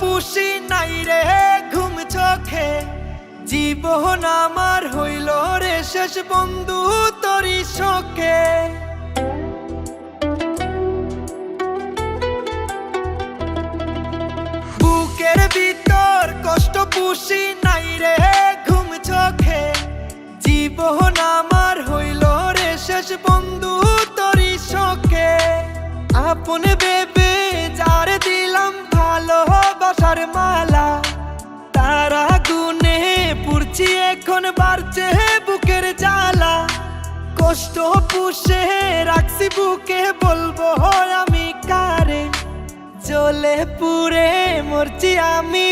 পুষি নাই রে, ঘুম চোখে। জীবন আমার হইল রে, শেষ বন্ধু তরি শোকে। বুকের ভিতর কষ্ট পুষি নাই রে, ঘুম চোখে। জীবন আমার হইল রে, শেষ বন্ধু তরি শোকে। আপন বেবে এখন বাড়ছে বুকের জ্বালা। কষ্ট পুষে রাখছি বুকে, বলব আমি কারে? জলে পুরে মরছি আমি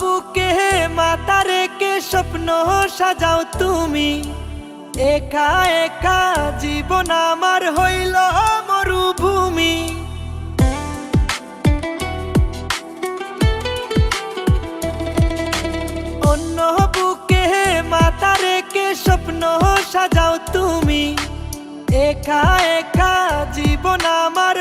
বুকে মাথা রেখে স্বপ্ন সাজাও তুমি? একা একা জীবন আমার হইল মরুভূমি। অন্য বুকে মাথা রেখে স্বপ্ন সাজাও তুমি? একা একা জীবন আমার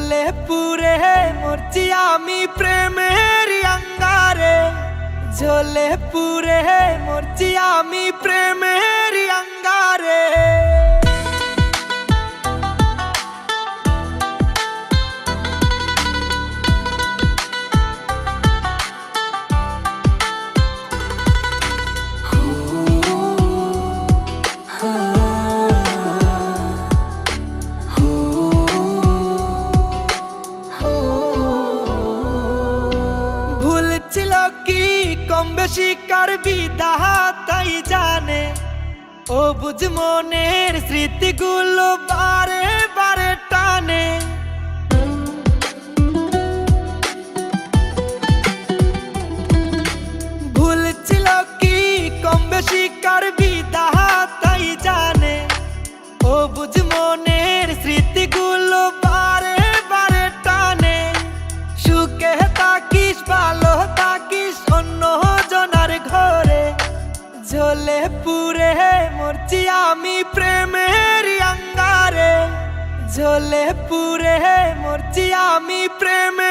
ঝোলে পুরে মরছি আমি প্রেমের অঙ্গারে ঝোলে পুরে মরছি আমি প্রেমের আঙ্গারে কম বেশি কারবি তাহা তাই জানে। ও বুঝ মনের স্মৃতিগুলো বারে বারে টানে। আমি প্রেমের আঙ্গারে ঝোলে পুরে মরছি আমি প্রেমের